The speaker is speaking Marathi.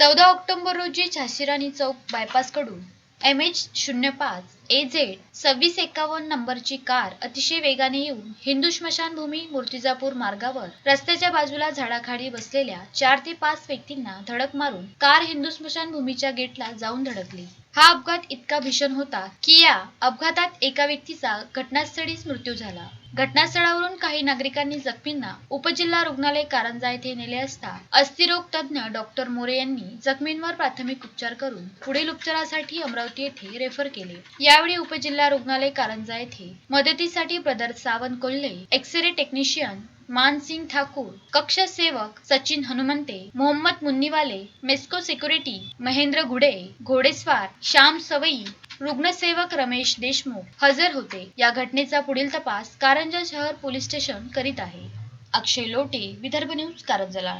चौदा ऑक्टोबर रोजी झाशीराणी चौक बायपासकडून एम एच शून्य पाच ए झेड सव्वीस एकावन्न नंबरची कार अतिशय वेगाने येऊन हिंदू स्मशानभूमी मूर्तिजापूर मार्गावर रस्त्याच्या बाजूला झाडाखाडी बसलेल्या चार ते पाच व्यक्तींना धडक मारून कार हिंदू स्मशानभूमीच्या गेटला जाऊन धडकली. हा अपघात इतका भीषण होता की या अपघातात एका व्यक्तीचा घटनास्थळीच मृत्यू झाला. घटनास्थळावरून काही नागरिकांनी जखमींना उपजिल्हा रुग्णालय कारंजा येथे नेले असता अस्थिरोग तज्ज्ञ डॉक्टर मोरे यांनी जखमींवर प्राथमिक उपचार करून पुढील उपचारासाठी अमरावती येथे रेफर केले. यावेळी उपजिल्हा रुग्णालय कारंजा येथे मदतीसाठी brother Sawant Kolhe X-ray technician Mansingh Thakur कक्ष सेवक सचिन हनुमंते मोहम्मद मुन्नीवाले मेस्को सिक्युरिटी महेंद्र घुडे घोडेस्वार श्याम सवई रुग्णसेवक रमेश देशमुख हजर होते. या घटनेचा पुढील तपास कारंजा शहर पोलीस स्टेशन करीत आहे. अक्षय लोटे विदर्भ न्यूज कारंजला.